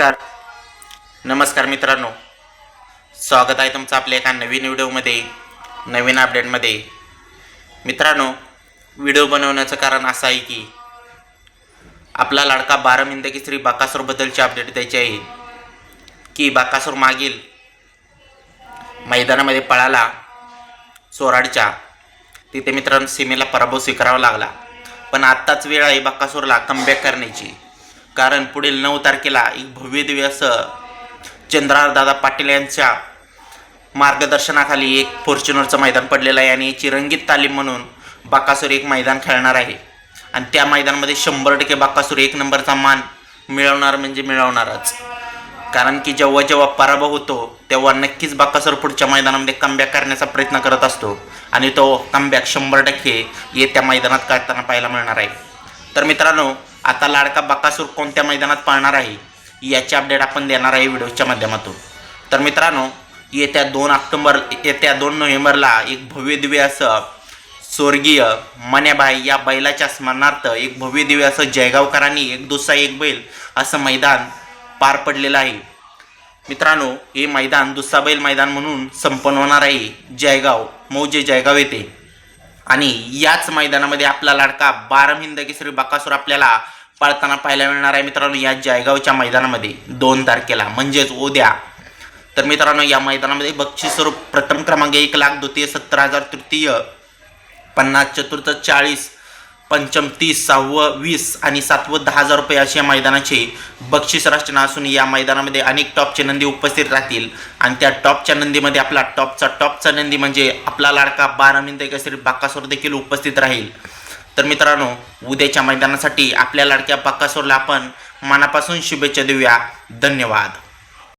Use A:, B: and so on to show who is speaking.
A: नमस्कार. नमस्कार मित्रांनो. स्वागत आहे तुमचं आपल्या एका नवीन व्हिडिओमध्ये नवीन अपडेटमध्ये मित्रांनो व्हिडिओ बनवण्याचं कारण असं आहे की आपला लाडका बारा मिंदकी श्री बाकासूरबद्दलची अपडेट द्यायची आहे. की बाकासूर मागील मैदानामध्ये पळाला सोराडच्या. तिथे मित्रांनो सीमेला पराभव स्वीकारावा लागला. पण आत्ताच वेळ आहे बाकासूरला कमबॅक करण्याची. कारण पुढील नऊ तारखेला एक वेदव्यास चंद्रारदादा पाटील यांच्या मार्गदर्शनाखाली एक फॉर्च्युनरचं मैदान पडलेलं आहे आणि याची रंगीत तालीम म्हणून बाकासूर एक मैदान खेळणार आहे. आणि त्या मैदानामध्ये शंभर टक्के बाकासूर एक नंबरचा मान मिळवणार म्हणजे मिळवणारच. कारण की जेव्हा जेव्हा पराभव होतो तेव्हा नक्कीच बाकासूर पुढच्या मैदानामध्ये कमबॅक करण्याचा प्रयत्न करत असतो. आणि तो कमबॅक शंभर टक्के येत्या मैदानात काढताना पाहायला मिळणार आहे. तर मित्रांनो आता लाडका बाकासूर कोणत्या मैदानात पाळणार आहे? याची अपडेट आपण देणार आहे व्हिडिओच्या माध्यमातून. तर मित्रांनो येत्या दोन ऑक्टोबर येत्या दोन नोव्हेंबरला एक भव्य दिव्य असं स्वर्गीय मन्याबाई या बैलाच्या स्मरणार्थ एक भव्य दिव्य असं जयगावकरांनी एक दुसरा एक बैल असं मैदान पार पडलेलं आहे. मित्रांनो हे मैदान दुसरा बैल मैदान म्हणून संपन्न होणार आहे. जयगाव मौजे जयगाव येथे. आणि याच मैदानामध्ये आपला लाडका बारामिंद केसरी बकासूर आपल्याला पाळताना पाहायला मिळणार आहे मित्रांनो या जयगावच्या मैदानामध्ये दोन तारखेला. म्हणजेच उद्या. तर मित्रांनो या मैदानामध्ये बक्षीस स्वरूप प्रथम क्रमांक एक लाख द्वितीय सत्तर हजार तृतीय पन्नास चतुर्थ चाळीस पंचम तीस सहावं वीस आणि सातवं दहा हजार रुपये अशी या मैदानाचे बक्षीस रचना असून या मैदानामध्ये अनेक टॉपचे नंदी उपस्थित राहतील. आणि त्या टॉपच्या नंदीमध्ये आपला टॉपचा टॉपचा नंदी म्हणजे आपला लाडका बारा मिनिटे केसरी बाकासूर देखील उपस्थित राहील. तर मित्रांनो उद्याच्या मैदानासाठी आपल्या लाडक्या बाकासूरला आपण मनापासून शुभेच्छा देऊया. धन्यवाद.